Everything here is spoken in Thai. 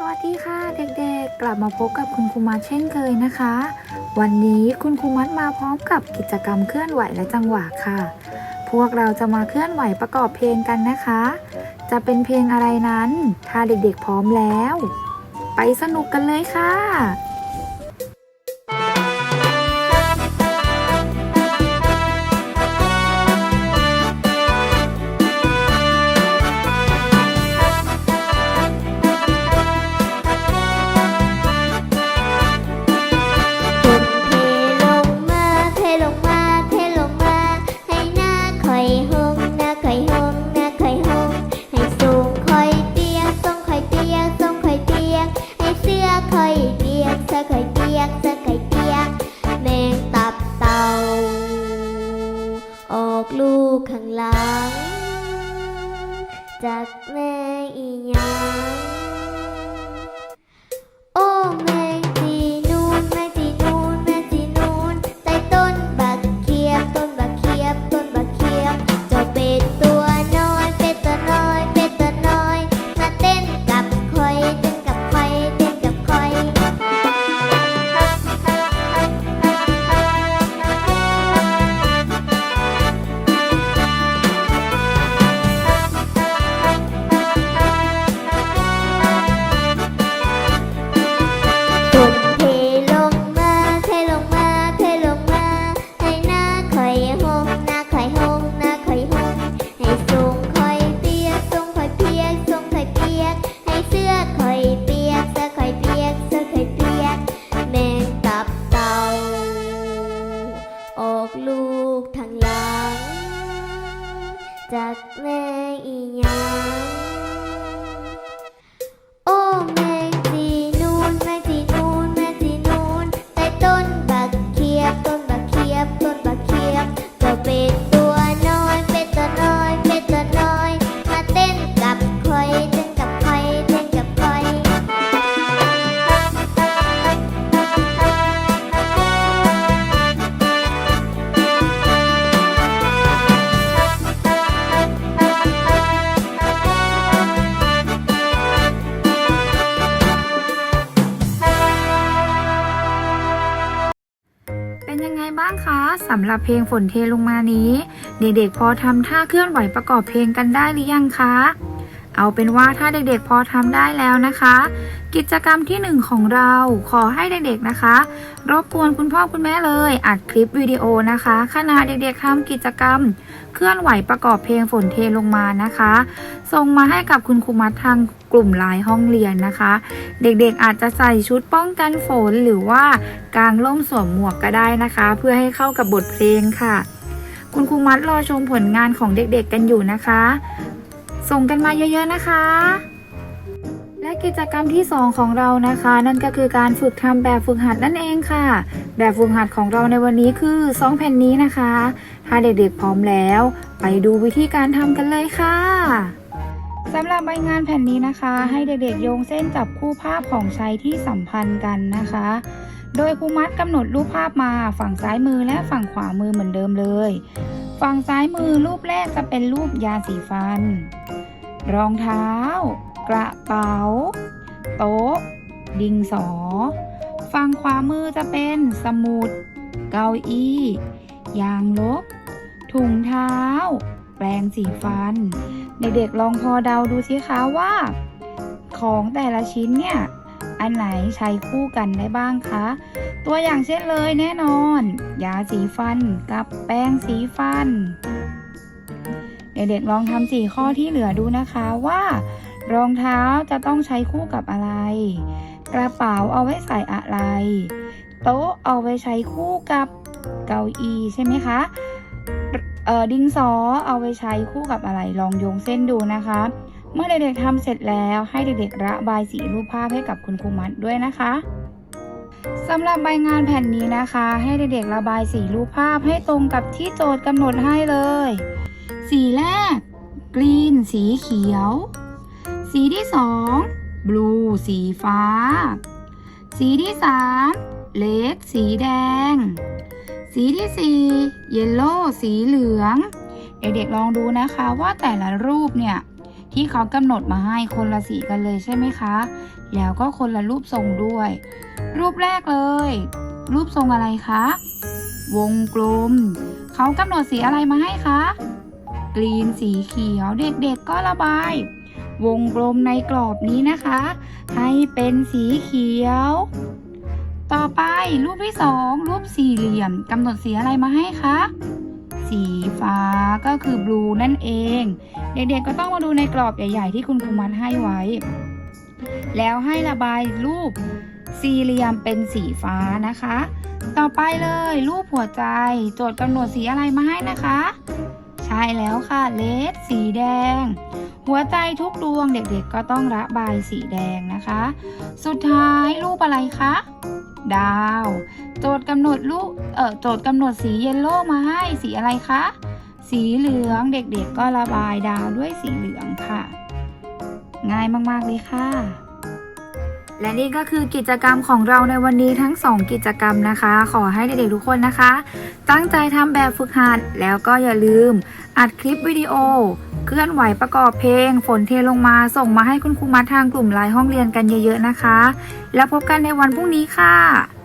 สวัสดีค่ะเด็กๆ กลับมาพบกับคุณครูมัดเช่นเคยนะคะ วันนี้คุณครูมัดมาพร้อมกับกิจกรรมเคลื่อนไหวและจังหวะค่ะ พวกเราจะมาเคลื่อนไหวประกอบเพลงกันนะคะ จะเป็นเพลงอะไรนั้น ถ้าเด็กๆพร้อมแล้ว ไปสนุกกันเลยค่ะ ตียงเคยเปียกสื้อคยเปียก แมงตับเต่า ออกลูกข้างหลังจาก เป็นยังไงบ้างคะสำหรับเพลงฝนเทลงมานี้ เด็กๆพอทำท่าเคลื่อนไหวประกอบเพลงกันได้หรือยังคะ เอาเป็นว่าถ้าเด็กๆพอทำได้แล้วนะคะ กิจกรรมที่หนึ่งของเราขอให้เด็กๆนะคะ รบกวนคุณพ่อคุณแม่เลย อัดคลิปวิดีโอนะคะขณะเด็กๆทำกิจกรรม เคลื่อนไหวประกอบเพลงฝนเทลงมานะคะ ส่งมาให้กับคุณครูมัดทาง กลุ่มลน์ห้องเรียนนะคะ เด็กๆอาจจะใส่ชุดป้องกันฝนหรือว่ากางร่มสวมหมวกก็ได้นะคะ เพื่อให้เข้ากับบทเพลงค่ะ คุณครูมัดรอชมผลงานของเด็กๆกันอยู่นะคะ ส่งกันมาเยอะๆนะคะและกิจกรรมที่ 2 ของเรานะคะ นั่นก็คือการฝึกทำแบบฝึกหัดนั่นเองค่ะ แบบฝึกหัดของเราในวันนี้คือ 2 แผ่นนี้นะคะ ถ้าเด็กๆพร้อมแล้ว ไปดูวิธีการทำกันเลยค่ะ สำหรับใบงานแผ่นนี้นะคะ ให้เด็กๆโยงเส้นจับคู่ภาพของใช้ที่สัมพันธ์กันนะคะ โดยครูมัดกำหนดรูปภาพมาฝั่งซ้ายมือและฝั่งขวามือเหมือนเดิมเลย ฝั่งซ้ายมือรูปแรกจะเป็นรูปยาสีฟัน รองเท้า กระเป๋า โต๊ะ ดิงสอ ฝั่งขวามือจะเป็นสมุด เก้าอี้ ยางลบ ถุงเท้า แปรงสีฟัน เด็กๆลองพอเดาดูสิคะว่า ของแต่ละชิ้นเนี่ย อันไหนใช้คู่กันได้บ้างคะ ตัวอย่างเช่นเลยแน่นอน ยาสีฟันกับแป้งสีฟัน เด็กๆลองทำสี่ข้อที่เหลือดูนะคะว่า รองเท้าจะต้องใช้คู่กับอะไร กระเป๋าเอาไว้ใส่อะไร โต๊ะเอาไว้ใช้คู่กับเก้าอี้ใช่ไหมคะ ดินสอเอาไว้ใช้คู่กับอะไรลองโยงเส้นดูนะคะ เมื่อเด็กๆทำเสร็จแล้วให้เด็กๆระบายสีรูปภาพให้กับคุณครูมัดด้วยนะคะสำหรับใบงานแผ่นนี้นะคะ ให้เด็กๆระบายสีรูปภาพให้ตรงกับที่โจทย์กำหนดให้เลย สีแรกกรีนสีเขียว สีที่สองบลูสีฟ้า สีที่สามเลดสีแดง สีที่สี่เยลโล่สีเหลือง เด็กๆลองดูนะคะว่าแต่ละรูปเนี่ย ที่เขากำหนดมาให้คนละสีกันเลยใช่ไหมคะ แล้วก็คนละรูปทรงด้วย รูปแรกเลย รูปทรงอะไรคะ วงกลม เขากำหนดสีอะไรมาให้คะ กรีนสีเขียว เด็กๆก็ระบาย วงกลมในกรอบนี้นะคะ ให้เป็นสีเขียว ต่อไปรูปที่สองรูปสี่เหลี่ยมกำหนดสีอะไรมาให้คะ สีฟ้าก็คือบลูนั่นเอง เด็กๆก็ต้องมาดูในกรอบใหญ่ ๆ ที่คุณครูมัดให้ไว้ แล้วให้ระบายรูปสี่เหลี่ยมเป็นสีฟ้านะคะ ต่อไปเลยรูปหัวใจ โจทย์กำหนดสีอะไรมาให้นะคะ ใช่แล้วค่ะเลสสีแดง หัวใจทุกดวงเด็กๆก็ต้องระบายสีแดงนะคะ สุดท้ายรูปอะไรคะ ดาว โจทย์กำหนดรูปเออโจทย์กำหนดสีเยลโล่มาให้สีอะไรคะ สีเหลืองเด็กๆก็ระบายดาวด้วยสีเหลืองค่ะ ง่ายมากๆเลยค่ะ และนี่ก็คือกิจกรรมของเราในวันนี้ทั้ง 2 กิจกรรมนะคะ ขอให้เด็กๆทุกคนนะคะ ตั้งใจทำแบบฝึกหัด แล้วก็อย่าลืม อัดคลิปวิดีโอ เคลื่อนไหวประกอบเพลง ฝนเทลงมาส่งมาให้คุณครูมาทางกลุ่มไลน์ห้องเรียนกันเยอะๆนะคะ แล้วพบกันในวันพรุ่งนี้ค่ะ